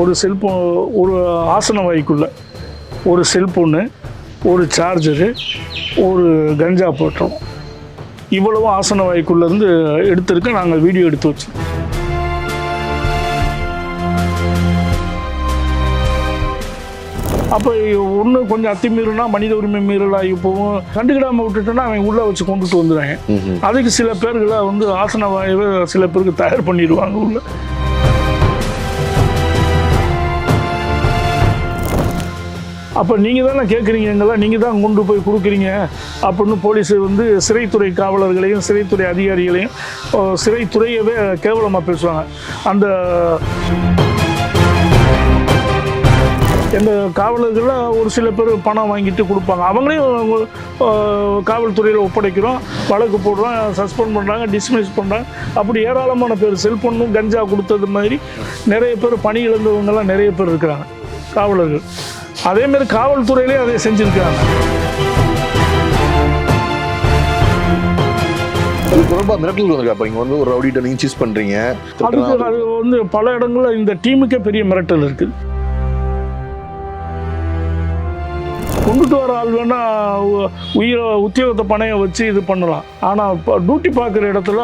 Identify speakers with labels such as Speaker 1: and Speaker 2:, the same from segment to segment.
Speaker 1: ஒரு செல்ஃபோன் ஒரு ஆசன வாய்க்குள்ள ஒரு செல்ஃபோனு ஒரு சார்ஜரு ஒரு கஞ்சா போட்டோம். இவ்வளவும் ஆசன வாய்க்குள்ளேருந்து எடுத்திருக்க நாங்கள் வீடியோ எடுத்து வச்சோம். அப்போ ஒன்று கொஞ்சம் அத்துமீறினா மனித உரிமை மீறலாகி போகும். கண்டுக்கிடாமல் விட்டுட்டோன்னா அவன் உள்ளே வச்சு கொண்டுட்டு வந்துடுறாங்க. அதுக்கு சில பேர்களை வந்து ஆசன வாயுவை சில பேருக்கு தயார் பண்ணிடுவாங்க உள்ள. அப்போ நீங்கள் தானே கேட்குறீங்க எங்கெல்லாம் நீங்கள் தான் கொண்டு போய் கொடுக்குறீங்க. அப்படின்னு போலீஸ் வந்து சிறைத்துறை காவலர்களையும் சிறைத்துறை அதிகாரிகளையும் சிறைத்துறையவே கேவலமாக பேசுவாங்க. அந்த எங்கள் காவலர்கள்லாம் ஒரு சில பேர் பணம் வாங்கிட்டு கொடுப்பாங்க. அவங்களையும் காவல்துறையில் ஒப்படைக்கிறோம். வழக்கு போடுறோம் சஸ்பெண்ட் பண்ணுறாங்க டிஸ்மிஸ் பண்ணுறாங்க அப்படி ஏராளமான பேர் செல்ஃபோனும் கஞ்சா கொடுத்தது மாதிரி நிறைய பேர் பணி இழந்தவங்கெல்லாம் நிறைய பேர் இருக்கிறாங்க. காவலர்கள். அதேமாரி காவல்துறையிலே அதை செஞ்சுருக்காங்க
Speaker 2: அது தொடர்பா மிரட்டல் வந்திருக்கா நீங்கள் வந்து ஒரு ரவுடிட்ட நீங்கள் சீஸ் பண்ணுறீங்க
Speaker 1: அதுக்கு அது வந்து பல இடங்கள்ல இந்த டீமுக்கே பெரிய மிரட்டல் இருக்குது கொண்டுட்டு வர ஆள் வேணா உயிரை உத்தியோகத்தை பணைய வச்சு இது பண்ணலாம். ஆனால் இப்போ டியூட்டி பார்க்குற இடத்துல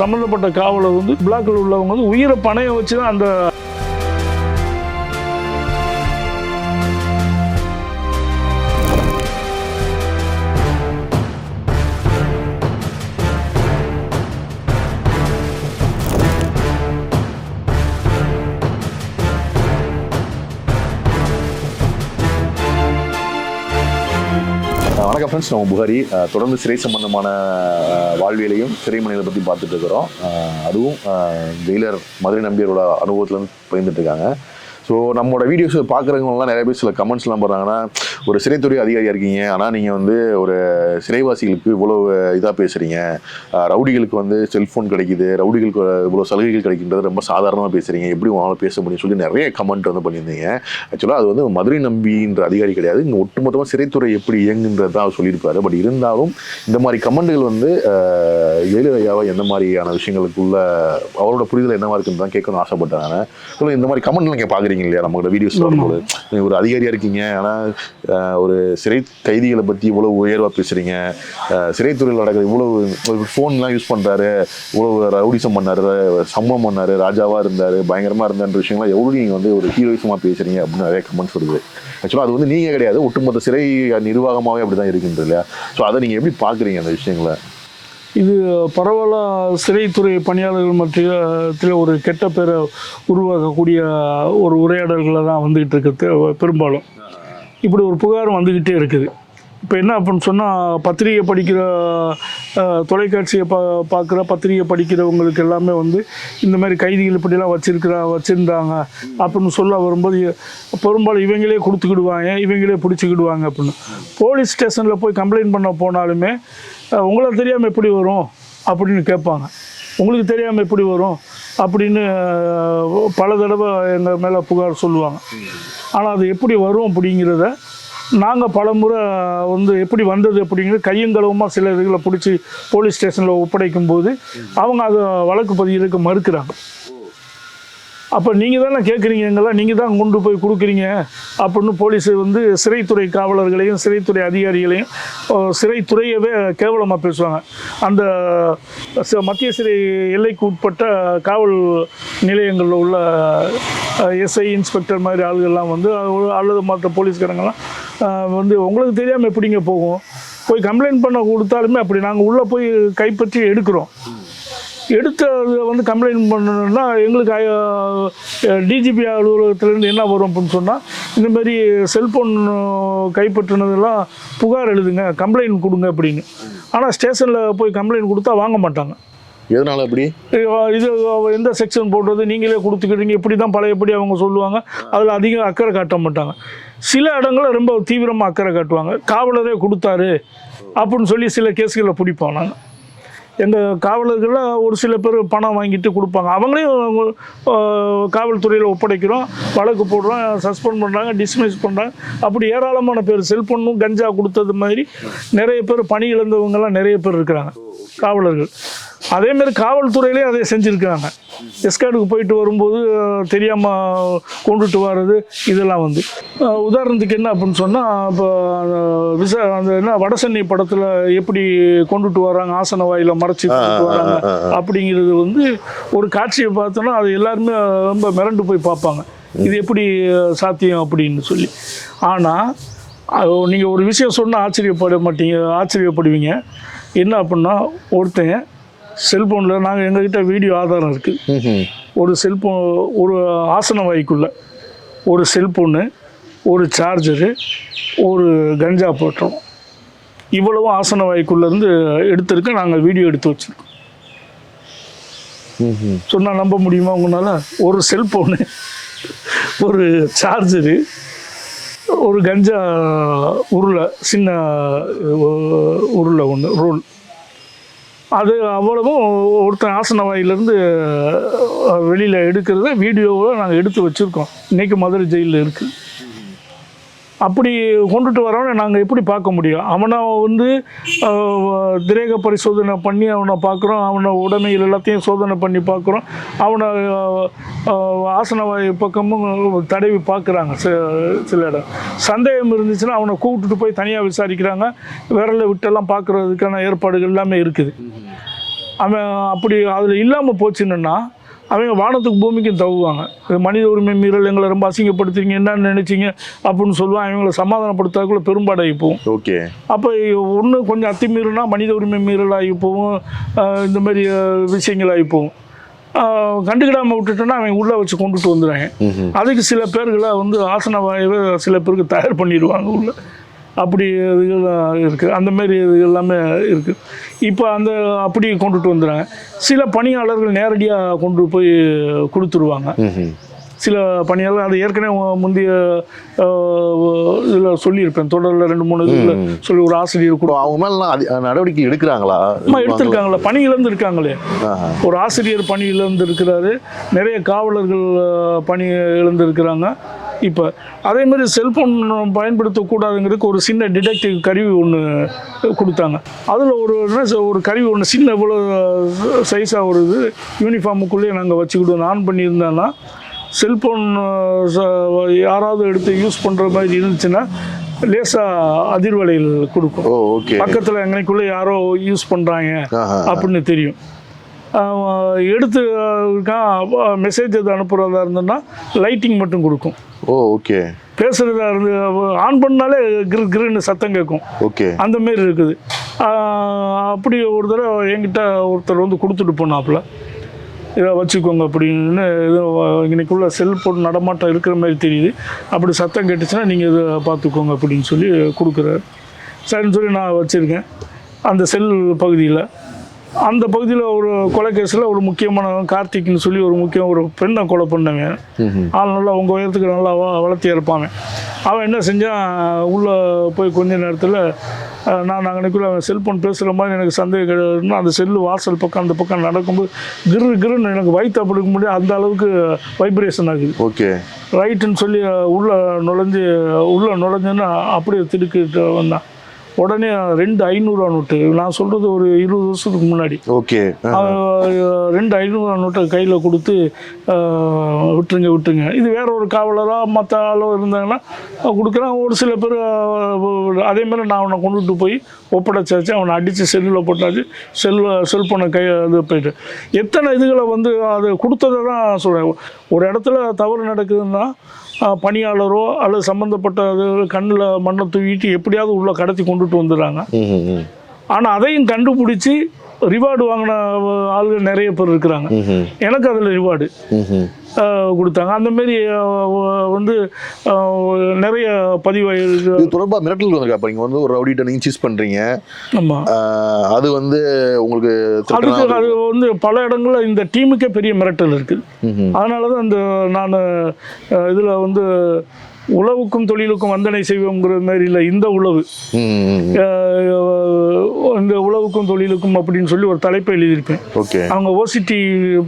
Speaker 1: சம்மந்தப்பட்ட காவலர் வந்து பிளாக்கில் உள்ளவங்க வந்து உயிரை பணைய வச்சு தான் அந்த
Speaker 2: ஃப்ரெண்ட்ஸ் நம்ம புகாரி தொடர்ந்து சிறை சம்பந்தமான வாழ்வியலையும் சிறை மனிதனை பற்றி பார்த்துட்டு இருக்கிறோம். அதுவும் ஜெயிலர் மதுரை நம்பியரோட அனுபவத்துலேருந்து பகிர்ந்துட்டு இருக்காங்க. ஸோ நம்மளோட வீடியோஸ் பார்க்குறவங்கலாம் நிறைய பேர் சில கமெண்ட்ஸ்லாம் போடுறாங்கன்னா ஒரு சிறைத்துறை அதிகாரியாக இருக்கீங்க. ஆனால் நீங்கள் வந்து ஒரு சிறைவாசிகளுக்கு இவ்வளோ இதாக பேசுகிறீங்க ரவுடிகளுக்கு வந்து செல்ஃபோன் கிடைக்குது. ரவுடிகளுக்கு இவ்வளோ சலுகைகள் கிடைக்கின்றது ரொம்ப சாதாரணமாக பேசுகிறீங்க எப்படி உங்களால் பேச முடியும் சொல்லி நிறைய கமெண்ட் வந்து பண்ணியிருந்தீங்க. ஆக்சுவலாக அது வந்து மதுரை நம்பின்ற அதிகாரி கிடையாது. இங்கே ஒட்டுமொத்தமாக சிறைத்துறை எப்படி இயங்குன்றது தான் அவர் சொல்லியிருப்பாரு. பட் இருந்தாலும் இந்த மாதிரி கமெண்ட்கள் வந்து அஹ், எந்த மாதிரியான விஷயங்களுக்குள்ள அவரோட புரிதல் என்னவா இருக்குன்னு தான் கேட்கணும்னு ஆசைப்பட்டேன் நான். இந்த மாதிரி கமெண்ட்லாம் நீங்கள் பார்க்குறீங்க இல்லையா? நம்மளோட வீடியோஸ் வரும்போது. ஒரு அதிகாரியாக இருக்கீங்க. ஆனால் ஒரு சிறை கைதிகளை பற்றி இவ்வளோ உயர்வாக பேசுகிறீங்க சிறைத்துறையில் நடக்கிற இவ்வளோ ஃபோன்லாம் யூஸ் பண்ணுறாரு இவ்வளோ ரவுடிசம் பண்ணாரு. சம்பவம் பண்ணாரு. ராஜாவாக இருந்தார். பயங்கரமாக இருந்தான்ற விஷயங்கள்லாம் எவ்வளோ நீங்கள் வந்து ஒரு ஹீரோயிசமாக பேசுகிறீங்க அப்படின்னு நிறைய கமெண்ட்ஸ் வருது. ஆக்சுவலாக அது வந்து நீங்கள் கிடையாது. ஒட்டுமொத்த சிறை நிர்வாகமாகவே அப்படி தான் இருக்கின்றது இல்லையா? ஸோ அதை நீங்கள் எப்படி பார்க்குறீங்க அந்த விஷயங்களை?
Speaker 1: இது பரவலாக சிறைத்துறை பணியாளர்கள் மத்தியத்தில் ஒரு கெட்ட பேரை உருவாக்கக்கூடிய ஒரு உரையாடல்களை தான் வந்துக்கிட்டு இருக்குது பெரும்பாலும். இப்படி ஒரு புகார் வந்துக்கிட்டே இருக்குது. இப்போ என்ன அப்படின்னு சொன்னால் பத்திரிகை படிக்கிற தொலைக்காட்சியை பா பார்க்குற பத்திரிகை படிக்கிறவங்களுக்கு எல்லாமே வந்து இந்த மாதிரி கைதிகள் இப்படிலாம் வச்சிருக்கிறா வச்சுருந்தாங்க அப்படின்னு சொல்ல வரும்போது பெரும்பாலும் இவங்களே கொடுத்துக்கிடுவாங்க இவங்களே பிடிச்சிக்கிடுவாங்க அப்படின்னு. போலீஸ் ஸ்டேஷனில் போய் கம்ப்ளைண்ட் பண்ண போனாலுமே உங்களை தெரியாமல் எப்படி வரும் அப்படின்னு கேட்பாங்க. உங்களுக்கு தெரியாமல் எப்படி வரும் அப்படின்னு பல தடவை எங்கள் மேலே புகார் சொல்லுவாங்க. ஆனால் அது எப்படி வரும் அப்படிங்கிறத நாங்கள் பல முறை வந்து எப்படி வந்தது அப்படிங்கிறது கையங்களவுமாக சில இதுகளை பிடிச்சி போலீஸ் ஸ்டேஷனில் ஒப்படைக்கும் போது அவங்க அதை வழக்கு பதிகிறதுக்கு மறுக்கிறாங்க. அப்போ நீங்கள் தானே கேட்குறீங்க எங்கெல்லாம் நீங்கள் தான் கொண்டு போய் கொடுக்குறீங்க. அப்படின்னு போலீஸ் வந்து சிறைத்துறை காவலர்களையும் சிறைத்துறை அதிகாரிகளையும் சிறைத்துறையவே கேவலமாக பேசுவாங்க. அந்த மத்திய சிறை எல்லைக்கு உட்பட்ட காவல் நிலையங்களில் உள்ள எஸ்ஐ இன்ஸ்பெக்டர் மாதிரி ஆளுகள்லாம் வந்து அல்லது மற்ற போலீஸ்காரங்கெல்லாம் வந்து உங்களுக்கு தெரியாமல் எப்படிங்க போகும்? போய் கம்ப்ளைண்ட் பண்ண கொடுத்தாலுமே அப்படி. நாங்கள் உள்ளே போய் கைப்பற்றி எடுக்கிறோம். எடுத்து வந்து கம்ப்ளைண்ட் பண்ணணும்னா எங்களுக்கு டிஜிபி அலுவலகத்துலேருந்து என்ன வரும் அப்படின்னு சொன்னால் இந்த மாதிரி செல்ஃபோன் கைப்பற்றினதெல்லாம் புகார் எழுதுங்க கம்ப்ளைண்ட் கொடுங்க அப்படின்னு. ஆனால் ஸ்டேஷனில் போய் கம்ப்ளைண்ட் கொடுத்தா வாங்க மாட்டாங்க.
Speaker 2: எதனால அப்படி?
Speaker 1: இது எந்த செக்ஷன் போடுறது நீங்களே கொடுத்துக்கிட்டீங்க இப்படி தான் பழையபடி அவங்க சொல்லுவாங்க அதில் அதிகம் அக்கறை காட்ட மாட்டாங்க. சில இடங்களில் ரொம்ப தீவிரமாக அக்கறை காட்டுவாங்க காவலரே கொடுத்தாரு அப்படின்னு சொல்லி சில கேஸ்களில் பிடிப்போம் நாங்கள் எங்கள் காவலர்களில் ஒரு சில பேர் பணம் வாங்கிட்டு கொடுப்பாங்க. அவங்களையும் காவல்துறையில் ஒப்படைக்கிறோம். வழக்கு போடுறோம் சஸ்பெண்ட் பண்ணுறாங்க டிஸ்மிஸ் பண்ணுறாங்க அப்படி ஏராளமான பேர் செல்ஃபோனும் கஞ்சா கொடுத்தது மாதிரி நிறைய பேர் பணி இழந்தவங்கெல்லாம் நிறைய பேர் இருக்கிறாங்க. காவலர்கள். அதே மாதிரி காவல்துறையிலே அதை செஞ்சுருக்காங்க எஸ்கார்டுக்கு போயிட்டு வரும்போது தெரியாமல் கொண்டுட்டு வர்றது இதெல்லாம் வந்து. உதாரணத்துக்கு என்ன அப்படின்னு சொன்னால் இப்போ விச அந்த என்ன வடசென்னை படத்தில் எப்படி கொண்டுட்டு வராங்க ஆசன வாயில மறைச்சி கொண்டுட்டு வராங்க அப்படிங்கிறது வந்து ஒரு காட்சியை பார்த்தோன்னா அது எல்லாருமே ரொம்ப மிரண்டு போய் பார்ப்பாங்க. இது எப்படி சாத்தியம் அப்படின்னு சொல்லி. ஆனால் நீங்கள் ஒரு விஷயம் சொன்னால் ஆச்சரியப்பட மாட்டீங்க ஆச்சரியப்படுவீங்க. என்ன அப்படின்னா ஒருத்தன் செல்ஃபோனில் நாங்கள் எங்ககிட்ட வீடியோ ஆதாரம் இருக்குது. ஒரு செல்ஃபோன் ஒரு ஆசன வாய்க்குள்ள ஒரு செல்ஃபோனு ஒரு சார்ஜரு ஒரு கஞ்சா போட்டோம். இவ்வளவும் ஆசன வாய்க்குள்ளேருந்து எடுத்திருக்க நாங்கள் வீடியோ எடுத்து வச்சுருக்கோம். சொன்னால் நம்ப முடியுமா உங்களால்? ஒரு செல்ஃபோனு ஒரு சார்ஜரு ஒரு கஞ்சா உருளை சின்ன உருளை ஒன்று ரோல். அது அவ்வளவும் ஒருத்தன் ஆசன வாயிலிருந்து வெளியில் எடுக்கிறத வீடியோவை நாங்கள் எடுத்து வச்சுருக்கோம். இன்றைக்கி மதுரை ஜெயிலில் இருக்குது அப்படி கொண்டுட்டு வரவனை நாங்கள் எப்படி பார்க்க முடியும்? அவனை வந்து திரேக பரிசோதனை பண்ணி அவனை பார்க்குறோம். அவனை உடமைகள் எல்லாத்தையும் சோதனை பண்ணி பார்க்குறோம். அவனை ஆசனவாய் பக்கமும் தடவி பார்க்குறாங்க சில இடம். சந்தேகம் இருந்துச்சுன்னா அவனை கூப்பிட்டுட்டு போய் தனியாக விசாரிக்கிறாங்க. விரலை விட்டெல்லாம் பார்க்குறதுக்கான ஏற்பாடுகள் எல்லாமே இருக்குது. அவன் அப்படி அதில் இல்லாமல் போச்சுன்னா அவங்க வானத்துக்கு பூமிக்கும் தவுவாங்க. மனித உரிமை மீறல் எங்களை ரொம்ப அசிங்கப்படுத்துறீங்க என்னன்னு நினைச்சீங்க அப்படின்னு சொல்லுவாங்க. அவங்கள சமாதானப்படுத்தாக்குள்ள பெரும்பாடாகி போகும்.
Speaker 2: ஓகே.
Speaker 1: அப்போ ஒன்று கொஞ்சம் அத்துமீறினா மனித உரிமை மீறல் ஆகி போகும் இந்த மாதிரி விஷயங்கள் ஆகி போகும். ஆஹ் கண்டுக்கிடாம விட்டுட்டோன்னா அவன் உள்ளே வச்சு கொண்டுட்டு வந்துடுறாங்க.
Speaker 2: அதுக்கு
Speaker 1: அதுக்கு சில பேர்களை வந்து ஆசன வாயுவை சில பேருக்கு தயார் பண்ணிடுவாங்க உள்ள. அப்படி இதுகள்லாம் இருக்குது அந்த மாதிரி இது எல்லாமே இருக்குது இப்போ அந்த அப்படி கொண்டுட்டு வந்துடுறாங்க. சில பணியாளர்கள் நேரடியாக கொண்டு போய் கொடுத்துருவாங்க. சில பணியாளர் அது ஏற்கனவே முந்தைய இதில் சொல்லியிருப்பேன். தொடரில் ரெண்டு மூணு இதில் சொல்லி ஒரு ஆசிரியர் கூட
Speaker 2: அவங்க மேலாம் அதி- நடவடிக்கை எடுக்கிறாங்களா?
Speaker 1: அம்மா எடுத்திருக்காங்களே? பணியிலேருந்து இருக்காங்களே. ஒரு ஆசிரியர் பணி இழந்திருக்கிறாரு. நிறைய காவலர்கள் பணி இழந்திருக்கிறாங்க. இப்போ அதே மாதிரி செல்ஃபோன் பயன்படுத்தக்கூடாதுங்கிறதுக்கு ஒரு சின்ன டிடெக்டிவ் கருவி ஒன்று கொடுத்தாங்க. அதில் ஒரு என்ன ஒரு கருவி ஒன்று சின்ன இவ்வளோ சைஸாக ஒரு இது யூனிஃபார்முக்குள்ளேயே நாங்கள் வச்சுக்கிடுவோம். ஆன் பண்ணியிருந்தோன்னா செல்ஃபோன் யாராவது எடுத்து யூஸ் பண்ணுற மாதிரி இருந்துச்சுன்னா லேசாக அதிர்வலைகள் கொடுக்கும். பக்கத்தில் எங்கனைக்குள்ளே யாரோ யூஸ் பண்ணுறாங்க. அப்படின்னு தெரியும். எடுத்து மெசேஜ் எது அனுப்புகிறதா இருந்ததுன்னா லைட்டிங் மட்டும் கொடுக்கும்.
Speaker 2: ஓ ஓகே
Speaker 1: பேசுகிறதா இருந்து ஆன் பண்ணாலே கிரு கிருன்னு சத்தம் கேட்கும்.
Speaker 2: ஓகே
Speaker 1: அந்த மாரி இருக்குது. அப்படி ஒரு தடவை என்கிட்ட ஒருத்தர் வந்து கொடுத்துட்டு போனாப்புல. இதை வச்சுக்கோங்க அப்படின்னு இது இன்னைக்குள்ள செல்போன் நடமாட்டம் இருக்கிற மாதிரி தெரியுது. அப்படி சத்தம் கேட்டுச்சுன்னா நீங்கள் இதை பார்த்துக்கோங்க அப்படின்னு சொல்லி கொடுக்குறாரு. சரின்னு சொல்லி நான் வச்சுருக்கேன். அந்த செல் பகுதியில். அந்த பகுதியில் ஒரு கொலை கேஸில் ஒரு முக்கியமானவன் கார்த்திக்னு சொல்லி ஒரு முக்கியம் ஒரு பெண்ணை கொலை பண்ணவன்
Speaker 2: ம்ஹும்.
Speaker 1: ஆள் நல்லா உங்கள் உயரத்துக்கு நல்லா வளர்த்தி இருப்பாங்க அவன் என்ன செஞ்சான் உள்ளே போய் கொஞ்ச நேரத்தில் நான் அங்கனைக்குள்ளே அவன் செல்ஃபோன் பேசுகிற மாதிரி எனக்கு சந்தேகம் கிடையாதுன்னா அந்த செல்லு வாசல் பக்கம் அந்த பக்கம் நடக்கும்போது கிரு கிருன்னு எனக்கு வயிற்று அப்படி முடியாது அந்த அளவுக்கு வைப்ரேஷன் ஆகுது.
Speaker 2: ஓகே.
Speaker 1: ரைட்டுன்னு சொல்லி உள்ளே நுழைஞ்சு உள்ளே நுழைஞ்சேன்னா அப்படியே திடுக்கிட்டு வந்தான். உடனே ரெண்டு ஐநூறுரூவா நோட்டு. நான் சொல்கிறது ஒரு இருபது வருஷத்துக்கு முன்னாடி.
Speaker 2: ஓகே.
Speaker 1: ரெண்டு ஐநூறு நோட்டை கையில் கொடுத்து விட்டுருங்க விட்டுருங்க. இது வேற ஒரு காவலராக மற்ற ஆளோ இருந்தாங்கன்னா கொடுக்குறான். ஒரு சில பேர் அதே மாதிரி நான் அவனை கொண்டுட்டு போய் ஒப்படைச்சாச்சு. அவனை அடித்து செல்லில் போட்டாச்சு. செல்லு செல்ஃபோனை கை இது போயிட்டு. எத்தனை இதுகளை வந்து அது கொடுத்ததை தான் சொல்கிறேன் ஒரு இடத்துல தவறு நடக்குதுன்னா பணியாளரோ அல்லது சம்மந்தப்பட்ட அது கண்ணில் மண்ணை தூக்கிட்டு எப்படியாவது உள்ளே கடத்தி கொண்டுட்டு வந்துடுறாங்க. ஆனால் அதையும் கண்டுபிடிச்சி ரிவார்டு வாங்கின ஆளுகள் நிறைய பேர் இருக்கிறாங்க. எனக்கு அதில் ரிவார்டு. கொடுத்தாங்க. அந்த மாரி வந்து நிறைய பதிவாயிருக்கு
Speaker 2: இது தொடர்பா மிரட்டல் வந்திருக்கா? அப்ப நீங்க வந்து ஒரு ரவுடிட்ட நீங்க சீஸ் பண்றீங்க.
Speaker 1: ஆமாம்
Speaker 2: அது வந்து உங்களுக்கு
Speaker 1: அதுக்கு அது வந்து பல இடங்கள்ல இந்த டீமுக்கே பெரிய மிரட்டல் இருக்குது. அதனால தான் இந்த நான் இதில் வந்து உழவுக்கும் தொழிலுக்கும் வந்தனை செய்வோங்கிற மாதிரி இல்லை இந்த உழவு. இந்த உழவுக்கும் தொழிலுக்கும் அப்படின்னு சொல்லி ஒரு தலைப்பை எழுதியிருப்பேன்.
Speaker 2: ஓகே.
Speaker 1: அவங்க ஓசிடி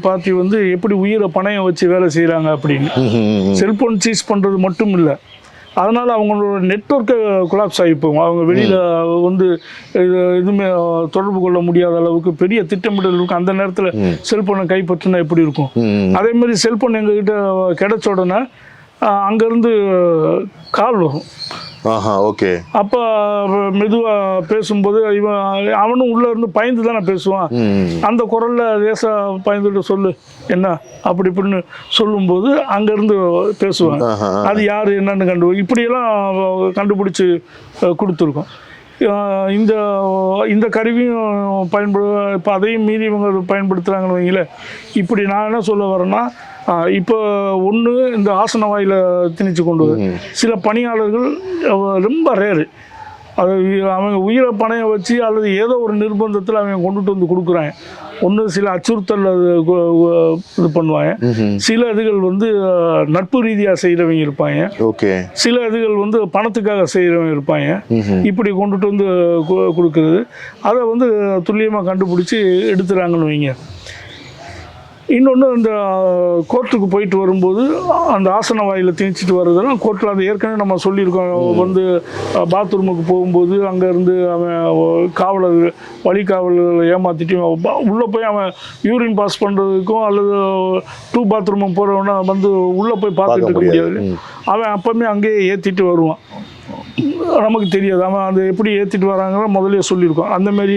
Speaker 1: பார்ட்டி வந்து எப்படி உயிரை பணயம் வச்சு வேலை செய்கிறாங்க அப்படின்னு. செல்போன் சீஸ் பண்ணுறது மட்டும் இல்லை அதனால் அவங்களோட நெட்ஒர்க்கை கொலாப்ஸ் ஆகி போகும். அவங்க வெளியில் வந்து இது எதுவுமே தொடர்பு கொள்ள முடியாத அளவுக்கு பெரிய திட்டமிடல் இருக்கும். அந்த நேரத்தில் செல்ஃபோனை கைப்பற்றினா எப்படி இருக்கும்? அதே மாதிரி செல்ஃபோன் எங்ககிட்ட கிடைச்ச உடனே அங்கேருந்து கால் வரும்.
Speaker 2: ஆஹா ஓகே.
Speaker 1: அப்போ மெதுவாக பேசும்போது இவன் அவனும் உள்ளே இருந்து பயந்து தானே பேசுவான். அந்த குரலில் லேசாக பயந்துட்டு சொல்லு என்ன? அப்படி இப்படின்னு சொல்லும்போது அங்கேருந்து
Speaker 2: ஆஹா
Speaker 1: அது யார் என்னன்னு கண்டு இப்படியெல்லாம் கண்டுபிடிச்சி கொடுத்துருக்கோம். இந்த இந்த கருவியும் பயன்படு இப்போ அதையும் மீறி இவங்க பயன்படுத்துகிறாங்கன்னு வைங்களேன். இப்படி நான் என்ன சொல்ல வரேன்னா இப்போ ஒன்று இந்த ஆசன வாயில திணிச்சு கொண்டு சில பணியாளர்கள் ரொம்ப ரேரு அது அவங்க உயிரை பணைய வச்சு அல்லது ஏதோ ஒரு நிர்பந்தத்தில் அவங்க கொண்டுட்டு வந்து கொடுக்குறாங்க. ஒன்று சில அச்சுறுத்தல் அது இது பண்ணுவாங்க. சில இதுகள் வந்து நட்பு ரீதியாக செய்கிறவங்க இருப்பாங்க.
Speaker 2: ஓகே.
Speaker 1: சில இதுகள் வந்து பணத்துக்காக செய்கிறவங்க இருப்பாங்க. இப்படி கொண்டுட்டு வந்து கொடுக்குறது. அதை வந்து துல்லியமாக கண்டுபிடிச்சி எடுத்துறாங்கன்னு வைங்க. இன்னொன்று இந்த கோர்ட்டுக்கு போயிட்டு வரும்போது அந்த ஆசன வாயில் திணிச்சிட்டு வர்றதெல்லாம் கோர்ட்டில் அது ஏற்கனவே நம்ம சொல்லியிருக்கோம். வந்து பாத்ரூமுக்கு போகும்போது அங்கேருந்து அவன் காவலர் வழி காவலர்களை ஏமாற்றிட்டு உள்ளே போய் அவன் யூரின் பாஸ் பண்ணுறதுக்கும் அல்லது டூ பாத்ரூமுக்கு போகிறவனா வந்து உள்ளே போய் பார்த்துட்டு இருக்க.
Speaker 2: முடியாது.
Speaker 1: அவன் அப்பவுமே அங்கேயே ஏற்றிட்டு வருவான். நமக்கு தெரியாது. அவன் அந்த எப்படி ஏற்றிட்டு வராங்கன்னு முதல்லயே சொல்லியிருக்கோம். அந்த மாதிரி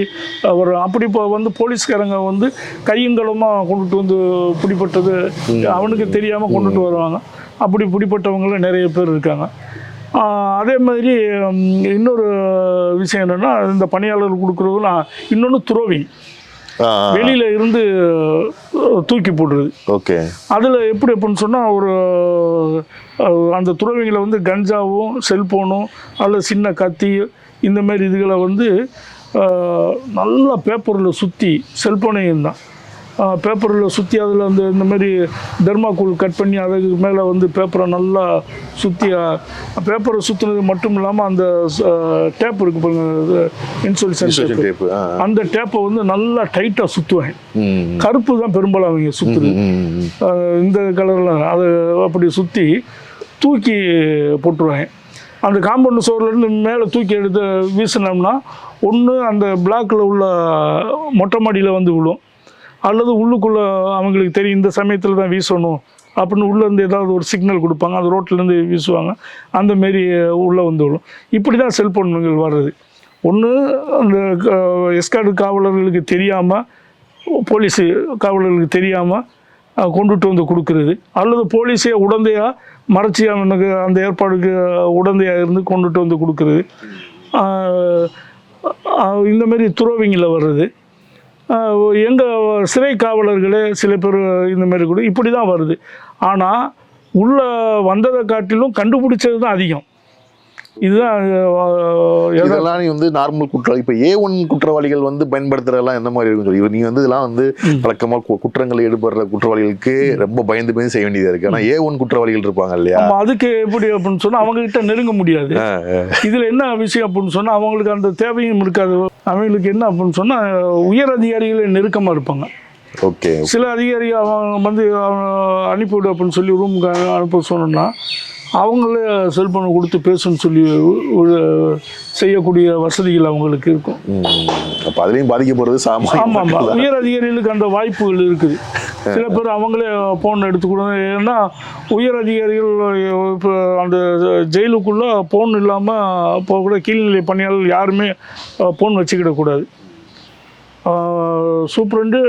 Speaker 1: ஒரு அப்படி இப்போ வந்து போலீஸ்காரங்க வந்து கையங்கலமாக கொண்டுட்டு வந்து பிடிப்பட்டது அவனுக்கு தெரியாமல் கொண்டுட்டு வருவாங்க. அப்படி பிடிப்பட்டவங்களும் நிறைய பேர் இருக்காங்க. அதே மாதிரி இன்னொரு விஷயம் என்னென்னா இந்த பணியாளர் கொடுக்குறதுல இன்னொன்று துரோவிங்
Speaker 2: ஆ
Speaker 1: வெளியில் இருந்து தூக்கி போடுறது
Speaker 2: ஓகே.
Speaker 1: அதில் எப்படி அப்படின்னு சொன்னால் ஒரு அந்த துறவிகளை வந்து கஞ்சாவும் செல்ஃபோனும் அல்லது சின்ன கத்தி இந்த மாதிரி இதுகளை வந்து நல்லா பேப்பரில் சுற்றி செல்ஃபோனையும் தான். பேப்பரில் சுற்றி அதில் வந்து இந்த மாதிரி தெர்மாக்கூல் கட் பண்ணி அதுக்கு மேலே வந்து பேப்பரை நல்லா சுற்றி பேப்பரை சுற்றுனது மட்டும் இல்லாமல் அந்த டேப் இருக்கு பாருங்க இன்சுலேஷன்
Speaker 2: இன்ஸ்ட்ரக்ஷன் டேப் ஆ
Speaker 1: அந்த டேப்பை வந்து நல்லா டைட்டாக சுற்றுவேன் கருப்பு தான் பெரும்பாலும் அவங்க. அஹ் இந்த கலரில் அதை அப்படி சுற்றி தூக்கி போட்டுருவேன். அந்த காம்பவுண்ட் சுவர்லேருந்து மேலே தூக்கி எடுத்து வீசினோம்னா ஒன்று அந்த பிளாக்கில் உள்ள மொட்டை மாடியில் வந்து விழும். அல்லது உள்ளுக்குள்ளே அவங்களுக்கு தெரியும் இந்த சமயத்தில் தான் வீசணும் அப்படின்னு உள்ளேருந்து ஏதாவது ஒரு சிக்னல் கொடுப்பாங்க. அது ரோட்டிலேருந்து வீசுவாங்க. அந்த மாரி உள்ளே வந்துவிடும் இப்படி தான் செல்ஃபோன்கள் வர்றது. ஒன்று அந்த எஸ்கார்டு காவலர்களுக்கு தெரியாமல் போலீஸு காவலர்களுக்கு தெரியாமல் கொண்டுட்டு வந்து கொடுக்கறது. அல்லது போலீஸே உடந்தையாக மறைச்சி அவனுக்கு அந்த ஏற்பாடுக்கு உடந்தையாக இருந்து கொண்டுட்டு வந்து கொடுக்கறது. இந்தமாரி ஆஹ் துறவிங்கில் வர்றது. எங்கள் சிறை காவலர்களே சில பேர் இந்த மாதிரி கூட இப்படி தான் வருது. ஆனால் உள்ளே வந்ததை காட்டிலும் கண்டுபிடிச்சது தான் அதிகம். இதுதான்
Speaker 2: இதெல்லாம் நீ வந்து நார்மல் குற்றவாளி இப்ப ஏ ஒன் குற்றவாளிகள் வந்து பயன்படுத்துறதெல்லாம் எந்த மாதிரி இருக்கும்? சொல்லி நீ வந்து இதெல்லாம் வந்து வழக்கமா கு- குற்றங்கள் ஈடுபடுற குற்றவாளிகளுக்கு ரொம்ப பயந்து பயந்து செய்ய வேண்டியதா இருக்கு. ஆனா ஏ ஒன் குற்றவாளிகள் இருப்பாங்க இல்லையா?
Speaker 1: அதுக்கு எப்படி அப்படின்னு சொன்னால் அவங்ககிட்ட நெருங்க முடியாது. இதில் என்ன விஷயம் அப்படின்னு சொன்னால் அவங்களுக்கு அந்த தேவையும் இருக்காது. அவங்களுக்கு என்ன அப்படின்னு சொன்னால் உயர் அதிகாரிகளே நெருக்கமாக இருப்பாங்க.
Speaker 2: ஓகே
Speaker 1: சில அதிகாரி அவங்க வந்து அவங்க அனுப்பிவிடு அப்படின்னு சொல்லி ரூமுக்கு அனுப்ப சொன்னோம்னா அவங்களே செல்போனை கொடுத்து பேசுன்னு சொல்லி செய்யக்கூடிய வசதிகள் அவங்களுக்கு இருக்கும்.
Speaker 2: அப்ப அதுலயும் பாதிக்கப்படுறது
Speaker 1: ஆமாம் ஆமாம். உயர் அதிகாரிகளுக்கு அந்த வாய்ப்புகள் இருக்குது சில பேர் அவங்களே ஃபோன் எடுத்துக்கூடாது ஏன்னா உயர் அதிகாரிகள் இப்போ அந்த ஜெயிலுக்குள்ளே ஃபோன் இல்லாமல் போகக்கூட கீழ்நிலை பணியாளர்கள் யாருமே ஃபோன் வச்சுக்கிடக்கூடாது சூப்ரண்டு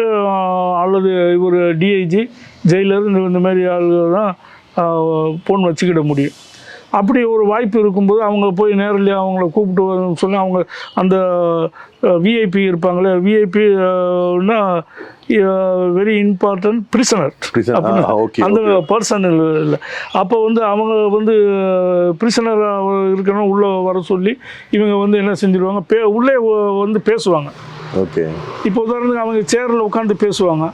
Speaker 1: அல்லது இவர் டிஐஜி ஜெயிலர் இந்த இந்த மாதிரி ஆளுகள் தான் ஃபோன் வச்சுக்கிட முடியும். அப்படி ஒரு வாய்ப்பு இருக்கும்போது அவங்க போய் நேரில் அவங்கள கூப்பிட்டு சொல்லி அவங்க அந்த விஐபி இருப்பாங்களே விஐபின்னா வெரி இம்பார்ட்டன்ட் பிரிசனர் அந்த. பர்சன் இல்லை அப்போ வந்து அவங்க வந்து பிரிசனர் இருக்கணும் உள்ளே வர சொல்லி இவங்க வந்து என்ன செஞ்சிருவாங்க பே உள்ளே வந்து பேசுவாங்க.
Speaker 2: ஓகே.
Speaker 1: இப்போ உதாரணத்துக்கு அவங்க சேரில் உட்காந்து பேசுவாங்க.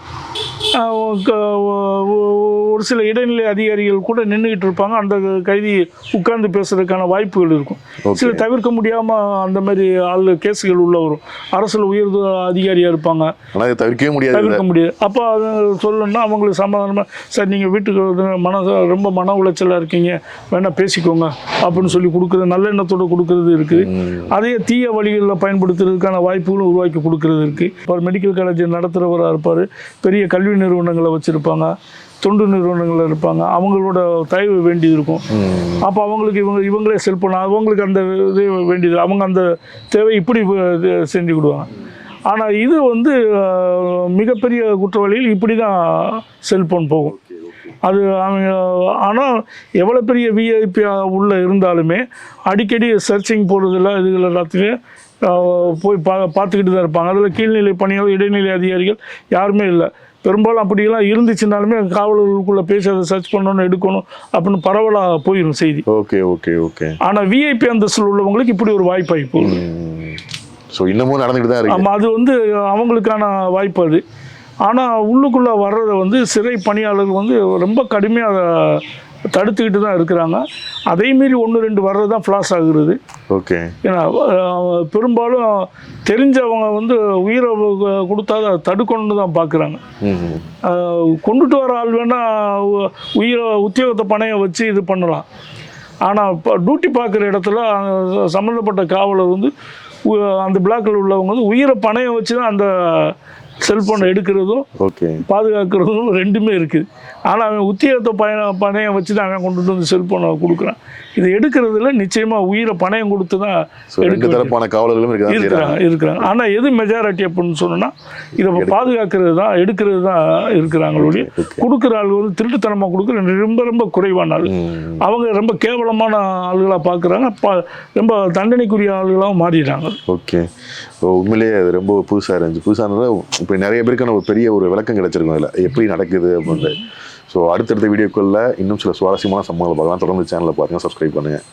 Speaker 1: ஒரு சில இடைநிலை அதிகாரிகள் கூட நின்றுக்கிட்டு இருப்பாங்க. அந்த கைதி உட்கார்ந்து பேசுறதுக்கான வாய்ப்புகள் இருக்கும். சில தவிர்க்க முடியாமல் அந்த மாதிரி ஆள் கேஸுகள் உள்ள வரும். அரசில் உயர்ந்த அதிகாரியாக இருப்பாங்க.
Speaker 2: தவிர்க்கவே முடியாது
Speaker 1: தவிர்க்க முடியாது. அப்போ அது சொல்லணும்னா அவங்களுக்கு சமாதானமாக சார் நீங்கள் வீட்டுக்கு மன ரொம்ப மன உளைச்சலாக இருக்கீங்க. வேணால் பேசிக்கோங்க. அப்படின்னு சொல்லி கொடுக்குறது நல்ல எண்ணத்தோடு கொடுக்கறது இருக்குது. அதே தீய வழிகளில் பயன்படுத்துறதுக்கான வாய்ப்புகளும் உருவாக்கி கொடுக்கறது இருக்குது இப்போ மெடிக்கல் காலேஜ் நடத்துகிறவராக இருப்பார். பெரிய கல்வி நிறுவனங்களை வச்சுருப்பாங்க. தொண்டு நிறுவனங்கள் இருப்பாங்க. அவங்களோட தயவு வேண்டியது இருக்கும். அப்போ அவங்களுக்கு இவங்க இவங்களே செல்ஃபோன் அவங்களுக்கு அந்த இது வேண்டியது அவங்க அந்த தேவை இப்படி செஞ்சு விடுவாங்க ஆனால் இது வந்து மிகப்பெரிய குற்றவாளிகள் இப்படி தான் செல்ஃபோன் போகும். அது அவங்க ஆனால் எவ்வளோ பெரிய விஐபி உள்ளே இருந்தாலுமே அடிக்கடி சர்ச்சிங் போடுறதில்ல இதுகள் எல்லாத்துலேயும் போய் பா பார்த்துக்கிட்டு தான் இருப்பாங்க. அதில் கீழ்நிலை பணியாளர் இடைநிலை அதிகாரிகள் யாருமே இல்லை. பெரும்பாலும் அப்படியெல்லாம் இருந்துச்சுனாலுமே காவலர்களுக்குள்ளே பேசி அதை சர்ச் பண்ணணும் எடுக்கணும் அப்படின்னு பரவலாக போயிடும் செய்தி.
Speaker 2: Okay okay okay.
Speaker 1: ஆனால் விஐபி அந்தஸ்தில் உள்ளவங்களுக்கு இப்படி ஒரு வாய்ப்பாகி போகுது.
Speaker 2: ஸோ இன்னமும் நடந்துக்கிட்டு தான் இருக்கு.
Speaker 1: ஆமாம் அது வந்து அவங்களுக்கான வாய்ப்பு அது. ஆனால் உள்ளுக்குள்ளே வர்றதை வந்து சிறை பணியாளர்கள் வந்து ரொம்ப கடுமையாக தடுத்துக்கிட்டு தான் இருக்கிறாங்க. அதே மீறி ஒன்று ரெண்டு வர்றது தான் ஃப்ளாஸ் ஆகுறது.
Speaker 2: ஓகே.
Speaker 1: ஏன்னா பெரும்பாலும் தெரிஞ்சவங்க வந்து உயிரை கொடுத்தா அதை தடுக்கணும்னு தான் பார்க்குறாங்க. கொண்டுட்டு வர ஆள் வேணால் உயிரை உத்தியோகத்தை பணைய வச்சு இது பண்ணலாம். ஆனால் இப்போ டியூட்டி பார்க்குற இடத்துல சம்மந்தப்பட்ட காவலர் வந்து அந்த பிளாக்கில் உள்ளவங்க வந்து உயிரை பணையம் வச்சு தான் அந்த செல்ஃபோனை எடுக்கிறதும்
Speaker 2: ஓகே.
Speaker 1: பாதுகாக்கிறதும் ரெண்டுமே இருக்குது ஆனால் அவன் உத்தியோகத்தை பயண பணையம் வச்சு தான் அவன் கொண்டுட்டு வந்து செல்ஃபோனை கொடுக்குறான். இது எடுக்கிறதுல நிச்சயமாக உயிரை பணையம் கொடுத்து தான்
Speaker 2: ரெண்டு தரப்பான காவலர்களும்
Speaker 1: இருக்கிறாங்க இருக்கிறாங்க. ஆனால் எது மெஜாரிட்டி அப்படின்னு சொன்னோன்னா இதை பாதுகாக்கிறது தான் எடுக்கிறது தான் இருக்கிறாங்களோடைய. கொடுக்குற ஆள் வந்து திருட்டுத்தனமாக கொடுக்குற ரொம்ப ரொம்ப குறைவான ஆள். அவங்க ரொம்ப கேவலமான ஆளுகளாக பார்க்குறாங்க ரொம்ப தண்டனைக்குரிய ஆளுகளாகவும் மாறிடுறாங்க.
Speaker 2: ஓகே. உண்மையிலேயே அது ரொம்ப புதுசாக இருந்துச்சு. புதுசானது இப்போ நிறைய பேருக்கான ஒரு பெரிய ஒரு விளக்கம் கிடைச்சிருக்கும் அதில். எப்படி நடக்குது அப்படின்ட்டு. ஸோ அடுத்தடுத்த வீடியோக்களில் இன்னும் சில சுவாரஸ்யமான சம்பவங்களை பார்க்கலாம். தொடர்ந்து சேனலை பாருங்கள் சப்ஸ்கிரைப் பண்ணுங்கள்